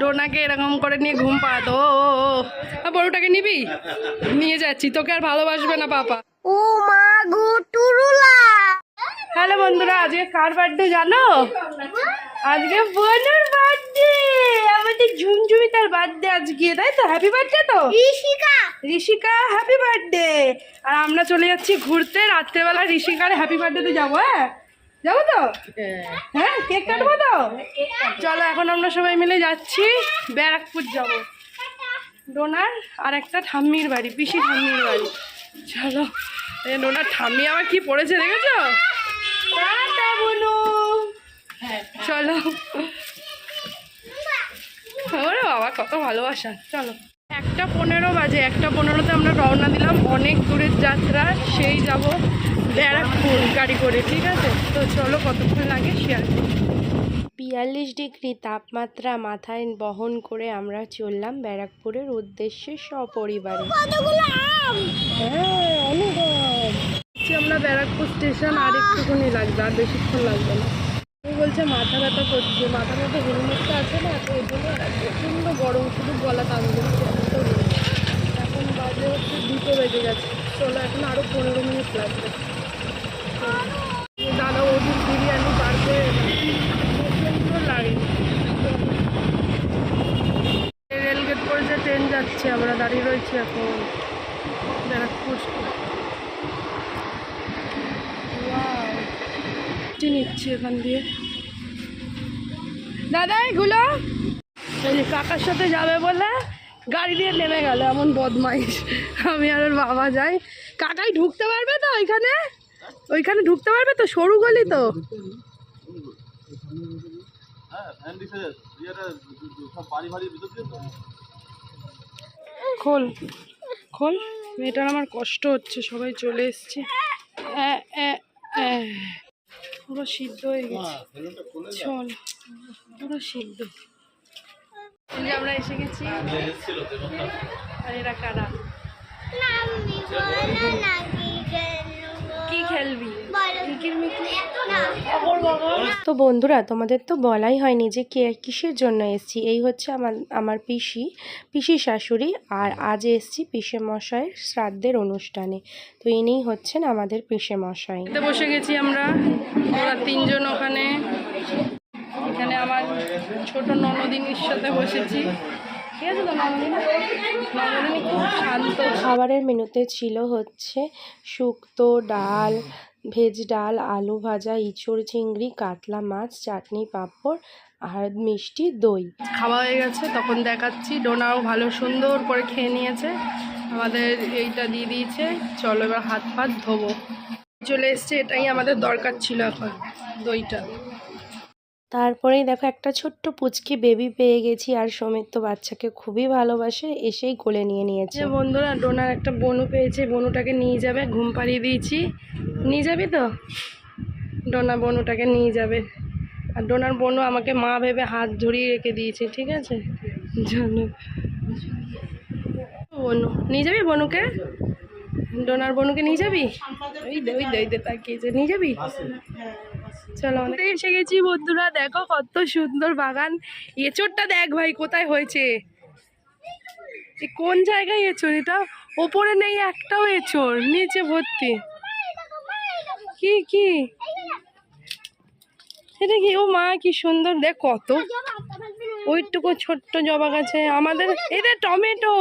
ডোনাকে এরকম করে নিয়ে ঘুম পাড়াতো। ও বড়টাকে নিবি? নিয়ে যাচ্ছি তোকে আর ভালোবাসবে না পাপা। ও মা গো টুরুলা। হ্যালো বন্ধুরা আজকে কার বার্থডে জানো? আজকে বোনের বার্থডে। আমাদের ঝুমঝুমি তার বার্থডে আজকে তাই তো? হ্যাপি বার্থডে তো? ঋষিকা। ঋষিকা হ্যাপি বার্থডে আর আমরা চলে যাচ্ছি ঘুরতে রাত্রেবেলা ঋষিকার হ্যাপি বার্থডে বার্থডেতে যাব হ্যাঁ? যাব তো? হ্যাঁ কেক কাটবো তো? চলো, এখন আমরা সবাই মিলে যাচ্ছি ব্যারাকপুর যাব। ডোনার আর একটা ঠাম্মির বাড়ি, পিসি ঠাম্মির বাড়ি। চলো, এ ডোনার ঠাম্মি আমার কি পড়েছে দেখেছ? চলো। ওরে বাবা, কত ভালোবাসা। চলো। একটা পনেরো বাজে, একটা পনেরোতে আমরা রওনা দিলাম অনেক দূরের যাত্রা, সেই যাব। ব্যারাকপুর গাড়ি করে ঠিক আছে? তো চলো কতক্ষণ লাগে শেয়ার বিয়াল্লিশ ডিগ্রি তাপমাত্রা মাথায় বহন করে আমরা চললাম ব্যারাকপুরের উদ্দেশ্যে সপরিবারে। কতগুলো আম? হ্যাঁ আমরা ব্যারাকপুর স্টেশন আর একটুখানি লাগবে আর বেশিক্ষণ লাগবে না। ও বলছে মাথা ব্যথা করছে মাথা ব্যথা হেলমেটটা আছে না তো ওই জন্য প্রচণ্ড গরম শুধু গলা দিচ্ছে এখন বাজে হচ্ছে দুটো বেজে গেছে। চলো এখন আরও পনেরো মিনিট লাগবে। দাদা ওষুধ বিরিয়ানি প্রচণ্ড লাগে রেলগেট পড়েছে, ট্রেন যাচ্ছে, আমরা দাঁড়িয়ে রয়েছি এখন ব্যারাকপুর! নিচ্ছি এখান দিয়ে। দাদা এগুলো কাকার সাথে যাবে বলে গাড়ি দিয়ে নেমে গেল, এমন বদমাইশ। আমি আর ওর বাবা যাই। কাকাই ঢুকতে পারবে তো ওইখানে ওইখানে ঢুকতে পারবে তো? সরু গলি তো। খোল খোল। মেয়েটার আমার কষ্ট হচ্ছে সবাই চলে এসছে। পুরো সিদ্ধ হয়ে গেছে। চল পুরো সিদ্ধ। আমরা এসে গেছি। আর এরা কারা? তো বন্ধুরা তোমাদের তো বলাই হয়নি যে কে কিসের জন্য এসছি। এই হচ্ছে আমার আমার পিসি পিসি শাশুড়ি আর আজ এসছি পিসে মশাইয়ের শ্রাদ্ধের অনুষ্ঠানে। তো ইনিই হচ্ছেন আমাদের পিসে মশাই বসে গেছি আমরা ওরা তিনজন ওখানে। এখানে আমার ছোট ননদিনীর সাথে বসেছি। খাবারের মেনুতে ছিল হচ্ছে শুক্তো ডাল ভেজ ডাল, আলু ভাজা, ইঁচড় চিংড়ি, কাতলা মাছ, চাটনি, পাঁপড় আর মিষ্টি দই। খাওয়া হয়ে গেছে, তখন দেখাচ্ছি। ডোনাও ভালো সুন্দর করে খেয়ে নিয়েছে। আমাদের এইটা দিয়ে দিয়েছে। চলো এবার হাত পাত ধোবো। চলে এসছে, এটাই আমাদের দরকার ছিল এখন, দইটা। তারপরেই দেখো একটা ছোট্ট পুচকি বেবি পেয়ে গেছি আর সমিত তো বাচ্চাকে খুবই ভালোবাসে, এসেই কোলে নিয়ে নিয়েছে। বন্ধুরা, ডোনার একটা বনু পেয়েছে, বনুটাকে নিয়ে যাবে, ঘুম পাড়িয়ে দিয়েছি। নিয়ে যাবি তো? ডোনা বনুটাকে নিয়ে যাবে। আর ডোনার বনু আমাকে মা ভেবে হাত ধরিয়ে রেখে দিয়েছে, ঠিক আছে? জানো। বনু, নিয়ে যাবি বনুকে? ডোনার বনুকে নিয়ে যাবি? ওই দে তাকিয়েছে নিয়ে যাবি? চলো আমরা এসে গেছি বন্ধুরা দেখো কত সুন্দর বাগান। এচোরটা দেখ ভাই কোথায় হয়েছে? কোন জায়গায় এঁচড় এটা? ওপরে নেই একটাও এঁচড় নিচে ভর্তি। কি কি? এটা কি? ও মা কি সুন্দর। দেখ কত। ওইটুকু ছোট্ট জবা গাছে। আমাদের এদের টমেটো।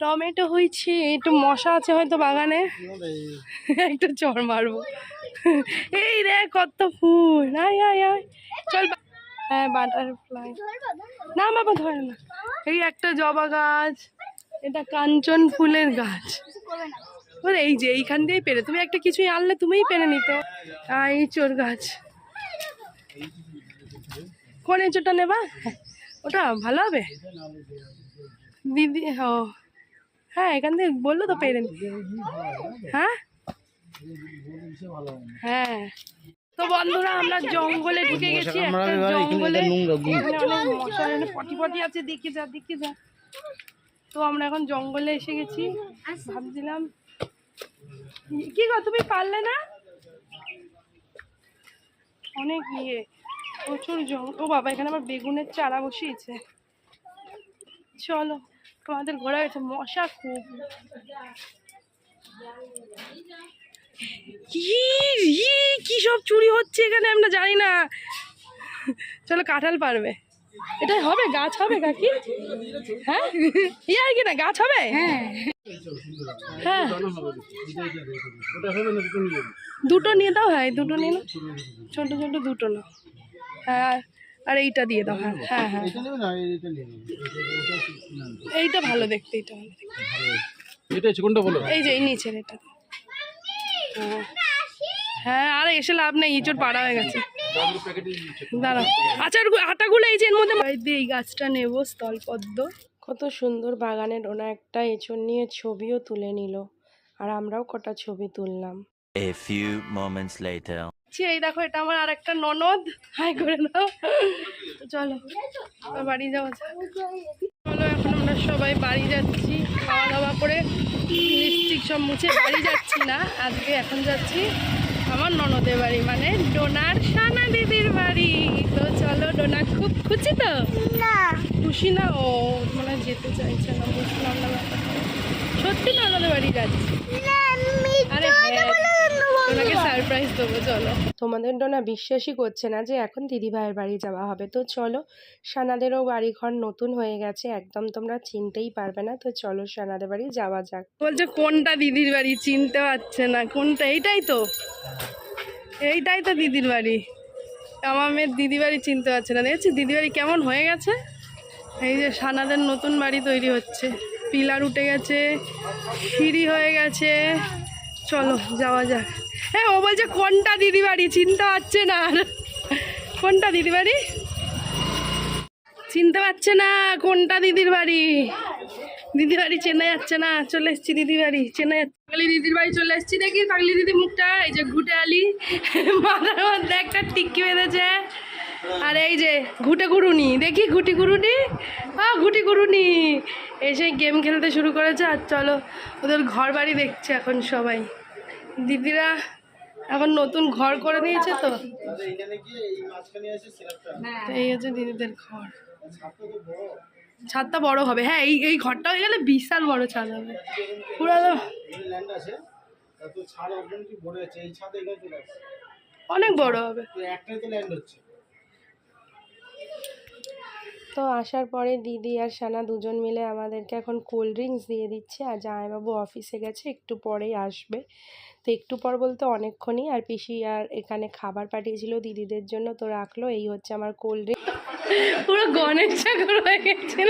টমেটো হয়েছে। একটু মশা আছে হয়তো বাগানে। একটু চড় মারবো। এই রে, কত ফুল। আয় আয় আয়। চল হ্যাঁ বাটারফ্লাই। না বাবা, ধরে না। এই একটা জবা গাছ, এটা কাঞ্চন ফুলের গাছ। বলে এই যে এইখান দিয়েই পেরে। তুমি একটা কিছুই আনলে তুমিই পেরে নিতে। এই চোর গাছ। কোন এঁচোটা নেবা? ওটা ভালো হবে। দিদি, ও। হ্যাঁ এখান থেকে বলল তো পেরে। হ্যাঁ? হ্যাঁ। তো বন্ধুরা আমরা জঙ্গলে ঢুকে গেছি একটা জঙ্গলে। মশা পটি পটি আছে দেখে যা দেখে যা। তো আমরা এখন জঙ্গলে এসে গেছি ভাবছিলাম কি গো তুমি পারলে না? অনেক ইয়ে প্রচুর জল ও বাবা এখানে আমার বেগুনের চারা বসিয়েছে। চলো তোমাদের ঘোরা গেছে মশা খুব। কি সব চুরি হচ্ছে এখানে আমরা জানি না। চলো কাঁঠাল পারবে। এটাই হবে? গাছ হবে কাকি হ্যাঁ? ই আর কি না গাছ হবে? হ্যাঁ। হ্যাঁ। দুটো নিয়ে দাও হ্যাঁ দুটো নিয়ে নাও। ছোটো ছোটো দুটো নাও। হ্যাঁ আর এইটা দিয়ে দাও হ্যাঁ হ্যাঁ হ্যাঁ। এইটা ভালো দেখতে এইটা ভালো দেখতে। এই যে এই নিচের এটা। হ্যাঁ। হ্যাঁ আর এসে লাভ নেই ইঁচড় পাড়া হয়ে গেছে। দাঁড়াও। আচার আটাগুলো এই যে এর মধ্যে বাড়িতে এই গাছটা নেব স্থলপদ্ম কত সুন্দর বাগানের ওনা একটা এঁচড় নিয়ে ছবিও তুলে নিল আর আমরাও কটা ছবি তুললাম। A few moments later. ছি, এই দেখো এটা আমার আর একটা ননদ। হাই করে দাও চলো বাড়ি যাওয়া যাক। চলো এখন আমরা সবাই বাড়ি যাচ্ছি খাওয়া দাওয়া করে। লিপস্টিক সব মুছে বাড়ি যাচ্ছি না আজকে এখন যাচ্ছি। আমার ননদের বাড়ি মানে ডোনার সানা দিদির বাড়ি। তো চলো ডোনা খুব খুশি তো? না। খুশি না? ও মানে যেতে চাইছে না বুঝলাম না ব্যাপারটা। সত্যি ননদের বাড়ি যাচ্ছি? আরে হ্যাঁ। ওনাকে সারপ্রাইজ দেবো চলো। তোমাদের ডোনা বিশ্বাসই করছে না যে এখন দিদিভাইয়ের বাড়ি যাওয়া হবে। তো চলো সানাদেরও বাড়িঘর নতুন হয়ে গেছে একদম তোমরা চিনতেই পারবে না। তো চলো সানাদের বাড়ি যাওয়া যাক। বলছে কোনটা দিদির বাড়ি? চিনতে পারছে না। কোনটা? এইটাই তো। এইটাই তো দিদির বাড়ি। আমার মেয়ের দিদি বাড়ি চিনতে পারছে না। দেখছি দিদি বাড়ি কেমন হয়ে গেছে? এই যে সানাদের নতুন বাড়ি তৈরি হচ্ছে। পিলার উঠে গেছে সিঁড়ি হয়ে গেছে। চলো, যাওয়া যাক। হ্যাঁ ও বলছে, কোনটা দিদি বাড়ি চিনতে পারছে না। আর কোনটা দিদি বাড়ি চিনতে পারছে না, কোনটা দিদির বাড়ি দিদি বাড়ি চেনা যাচ্ছে না, চলে এসছি দিদি বাড়ি চেনা যাচ্ছে পাগলি দিদির বাড়ি চলে এসছি দেখি, পাগলি দিদি মুখটা, এই যে ঘুটে আলি, মাথার মধ্যে একটা টিক্কি বেঁধেছে। আর এই যে ঘুটে গুরুনি দেখি ঘুটি গুরুনি আ ঘুটি গুরুনি এসে গেম খেলতে শুরু করেছে, আর চলো, ওদের ঘর বাড়ি দেখছে এখন সবাই। দিদিরা এখন নতুন ঘর করে দিয়েছে তো। এই হচ্ছে দিদিদের ঘর। ছাদটা বড় হবে। হ্যাঁ এই এই ঘরটা হয়ে গেলে বিশাল বড় ছাদ হবে। পুরো অনেক বড় হবে। তো আসার পরে দিদি আর সানা দুজন মিলে আমাদেরকে এখন কোল্ড ড্রিঙ্কস দিয়ে দিচ্ছে। আর জামাইবাবু অফিসে গেছে, একটু পরেই আসবে। তো একটু পর বলতে অনেকক্ষণই আর পিসি আর এখানে খাবার পাঠিয়েছিল দিদিদের জন্য তো রাখল। এই হচ্ছে আমার কোল্ড ড্রিঙ্ক পুরো গণেশ ঠাকুর হয়ে গেছিল।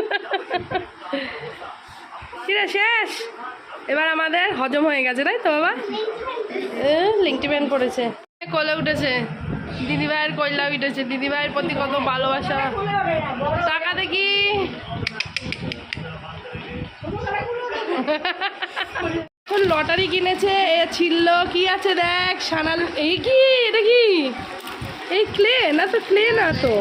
শেষ? এবার আমাদের হজম হয়ে গেছে, তাই তো বাবা? লিঙ্কটি প্যান্ট পড়েছে কোলে উঠেছে। দিদিভাইয়ের কয়লা উঠেছে। দিদিভাইয়ের প্রতি কত ভালোবাসা। টাকা দেখি এখন লটারি কিনেছে এ ছিল কি আছে দেখ সানাল এই কি? এটা কি? এই ক্লে না তো ক্লে না তো।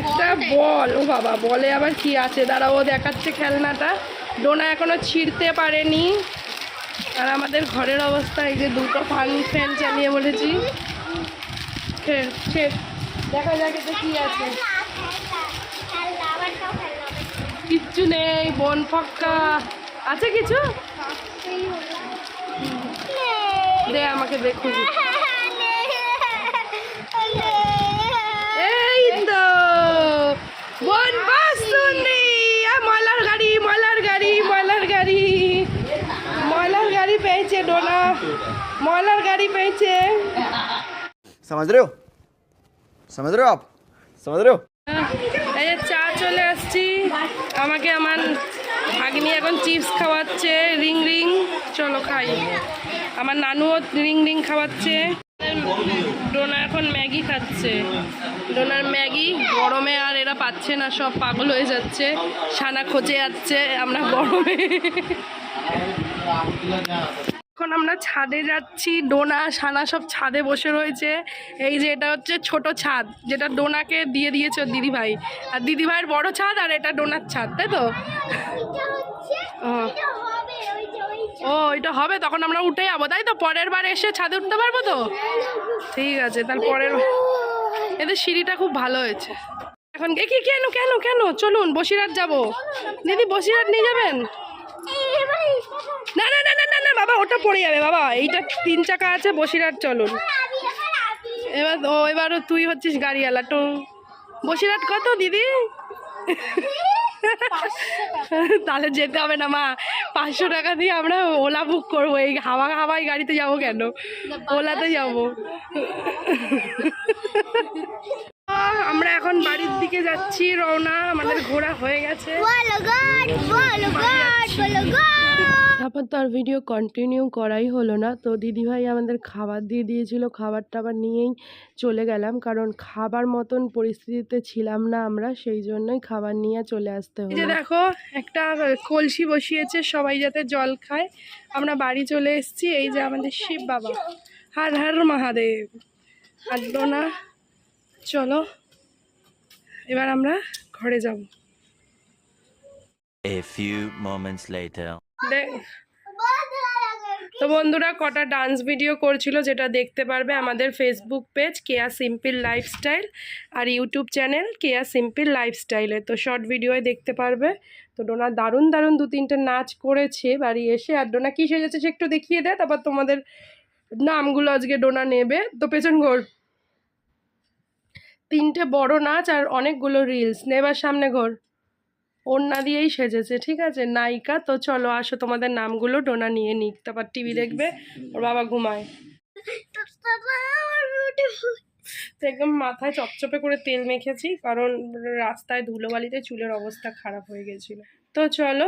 একটা বল ও বাবা বলে আবার কি আছে? দাঁড়া ও দেখাচ্ছে খেলনাটা। ডোনা এখনও ছিঁড়তে পারেনি। আর আমাদের ঘরের অবস্থা এই যে দুটো ফান ফ্যান চালিয়ে বলেছি। দেখা যাক এতে কি আছে। কিচ্ছু নেই বন ফক্কা আছে কিছু? দে আমাকে দেখুন এই তো বন বাসুনি আর ময়লার গাড়ি ময়লার গাড়ি ময়লার গাড়ি ময়লার গাড়ি পেয়েছে ডোনা ময়লার গাড়ি পেয়েছে समझ रहे हो समझ रहे हो आप समझ रहे हो এই যে চা চলে আসছি আমাকে আমার ভাগ্নি এখন চিপস খাওয়াচ্ছে রিং রিং চলো খাই আমার নানুও রিং রিং খাওয়াচ্ছে। ডোনা এখন ম্যাগি খাচ্ছে। ডোনার ম্যাগি গরমে আর এরা পাচ্ছে না, সব পাগল হয়ে যাচ্ছে। সানা খোঁচে যাচ্ছে, আমরা গরমে। এখন আমরা ছাদে যাচ্ছি, ডোনা, সানা সব ছাদে বসে রয়েছে। এই যে এটা হচ্ছে ছোট ছাদ, যেটা ডোনাকে দিয়ে দিয়েছে ওর দিদিভাই। আর দিদিভাইয়ের বড় ছাদ আর এটা ডোনার ছাদ, তাই তো? ও। এটা হবে, তখন আমরা উঠে যাব, তাই তো? পরের বার এসে ছাদে উঠতে পারব তো? ঠিক আছে তার পরের এদের সিঁড়িটা খুব ভালো হয়েছে। এখন কি কেন কেন কেন? চলুন, বসিরহাট যাব। দিদি, বসিরহাট নিয়ে যাবেন? না না না না বাবা ওটা পড়ে যাবে বাবা। এইটা তিন চাকা আছে বসিরহাট চলুন। এবার ও এবারও তুই হচ্ছিস গাড়িওয়ালা তো বসিরহাট কত দিদি? তাহলে যেতে হবে না মা। পাঁচশো টাকা দিয়ে আমরা ওলা বুক করব। এই হাওয়া হাওয়াই গাড়িতে যাব কেন? ওলাতে যাব। আমরা এখন বাড়ির দিকে যাচ্ছি রওনা। আমাদের ঘোরা হয়ে গেছে। তারপর তো আর ভিডিও কন্টিনিউ করাই হলো না। তো দিদিভাই আমাদের খাবার দিয়ে দিয়েছিল খাবার টাবার নিয়েই চলে গেলাম। কারণ খাবার মতন পরিস্থিতিতে ছিলাম না আমরা সেই জন্যই খাবার নিয়ে চলে আসতে এই যে হলো। দেখো একটা কলসি বসিয়েছে সবাই যাতে জল খায়। আমরা বাড়ি চলে এসেছি এই যে আমাদের শিব বাবা। হার হার মহাদেব। আর না। চলো এবার আমরা ঘরে যাব। A few moments later. তো বন্ধুরা কটা ডান্স ভিডিও করছিল যেটা দেখতে পারবে আমাদের Facebook page Keya simple lifestyle আর ইউটিউব চ্যানেল কেয়া সিম্পল লাইফস্টাইলে তো শর্ট ভিডিওয় দেখতে পারবে। তো ডোনা দারুণ দারুণ দু তিনটে নাচ করেছে বাড়ি এসে। আর ডোনা কী সেজেছে সে একটু দেখিয়ে দেয় তারপর তোমাদের নামগুলো আজকে ডোনা নেবে। তো পেছন ঘোর। তিনটে বড় নাচ আর অনেকগুলো রিলস নেবার সামনে ঘোর। ওড়না দিয়েই সেজেছে ঠিক আছে? নায়িকা তো চলো আসো তোমাদের নামগুলো ডোনা নিয়ে নিক। তারপর টিভি দেখবে ওর বাবা ঘুমায়। তো একদম মাথায় চপচপে করে তেল মেখেছি কারণ রাস্তায় ধুলোবালিতে চুলের অবস্থা খারাপ হয়ে গেছিল। তো চলো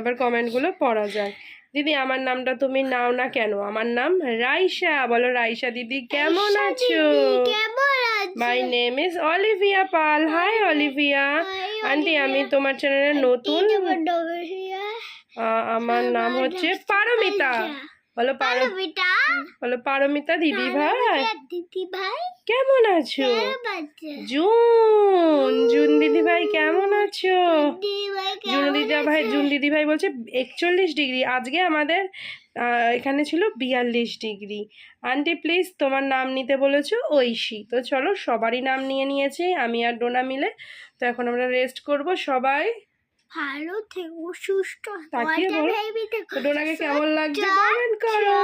এবার কমেন্টগুলো পড়া যায় দিদি আমার নামটা তুমি নাও না কেন? আমার নাম রাইসা বলো রাইসা দিদি কেমন আছো? কেমন? আছো my name is Olivia Pal hi Olivia aunty আমি তোমার চ্যানেলের নতুন আমার নাম হচ্ছে পারমিতা। বলো পারমিতা? বলো পারমিতা দিদি ভাই। দিদি ভাই? কেমন আছো? জুন জুন ভাই জুন দিদি ভাই বলছে একচল্লিশ ডিগ্রি আজকে আমাদের এখানে ছিল বিয়াল্লিশ ডিগ্রি। আন্টি প্লিজ তোমার নাম নিতে বলেছ ঐশী। তো চলো সবারই নাম নিয়ে নিয়েছি আমি আর ডোনা মিলে। তো এখন আমরা রেস্ট করব সবাই। ভালো থেকো সুস্থ তাকিয়ে বলো। ডোনাকে কেমন লাগছে কমেন্ট করো.